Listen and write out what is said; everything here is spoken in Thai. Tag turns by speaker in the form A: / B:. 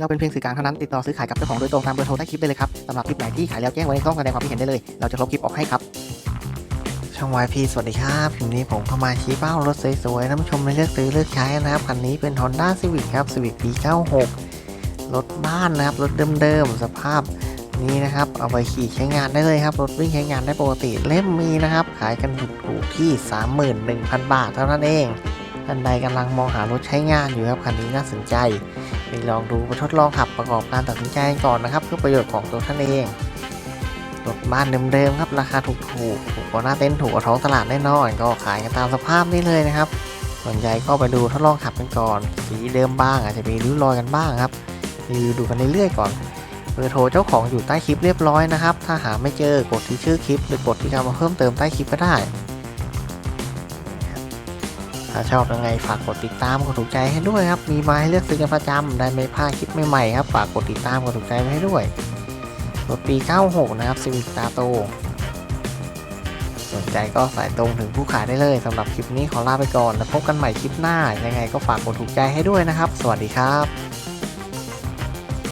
A: เราเป็นเพียงสื่อกลางเท่านั้นติดต่อซื้อขายกับเจ้าของโดยตรงตามเบอร์โทรใต้คลิปได้เลยครับสำหรับคลิปไหนที่ขายแล้วแจ้งไว้ในช่องแสดงความคิดเห็นได้เลย เราจะลบคลิปออกให้ครับ
B: ช่อง YP สวัสดีครับวันนี้ผมเข้ามาชี้เป้ารถสวยๆท่านผู้ชมเลือกซื้อเลือกใช้นะครับคันนี้เป็น Honda Civic ครับ Civic P96 รถบ้านนะครับรถเดิมๆสภาพนี้นะครับเอาไปขี่ใช้งานได้เลยครับรถวิ่งใช้งานได้ปกติเล่มมีนะครับ ขายกันถูกๆที่ 31,000 บาทเท่านั้นเองท่านใดกำลังมองหารถใช้งานอยู่ครับคันนี้น่าสนใจ ไปลองดูไปทดลองขับประกอบการตัดสินใจก่อนนะครับ เพื่อประโยชน์ของตัวท่านเองรถบ้านเดิมๆครับ ราคาถูกๆถูกกว่าหน้าเต็นท์ถูกกว่าท้องตลาดแน่นอนก็ขายกันตามสภาพนี้เลยนะครับสนใจก็ไปดูทดลองขับกันก่อนสีเดิมบ้าง อาจจะมีริ้วรอยกันบ้างครับรีวิวดูกันเรื่อยๆก่อนเบอร์โทรเจ้าของอยู่ใต้คลิปเรียบร้อยนะครับ ถ้าหาไม่เจอกดที่ชื่อคลิปหรือกดที่คำมาเพิ่มเติมใต้คลิปก็ได้ ถ้าชอบยังไงฝากกดติดตามกดถูกใจให้ด้วยครับ มีมาให้เลือกซื้อกันประจำได้ไม่พลาดคลิปใหม่ๆครับ ฝากกดติดตามกดถูกใจไว้ให้ด้วยรถปี 96 นะครับ Civic s t a r t o สนใจก็สายตรงถึงผู้ขายได้เลยสำหรับคลิปนี้ขอลาไปก่อน แล้วพบกันใหม่คลิปหน้า ยังไงก็ฝากกดถูกใจให้ด้วยนะครับ สวัสดีครับ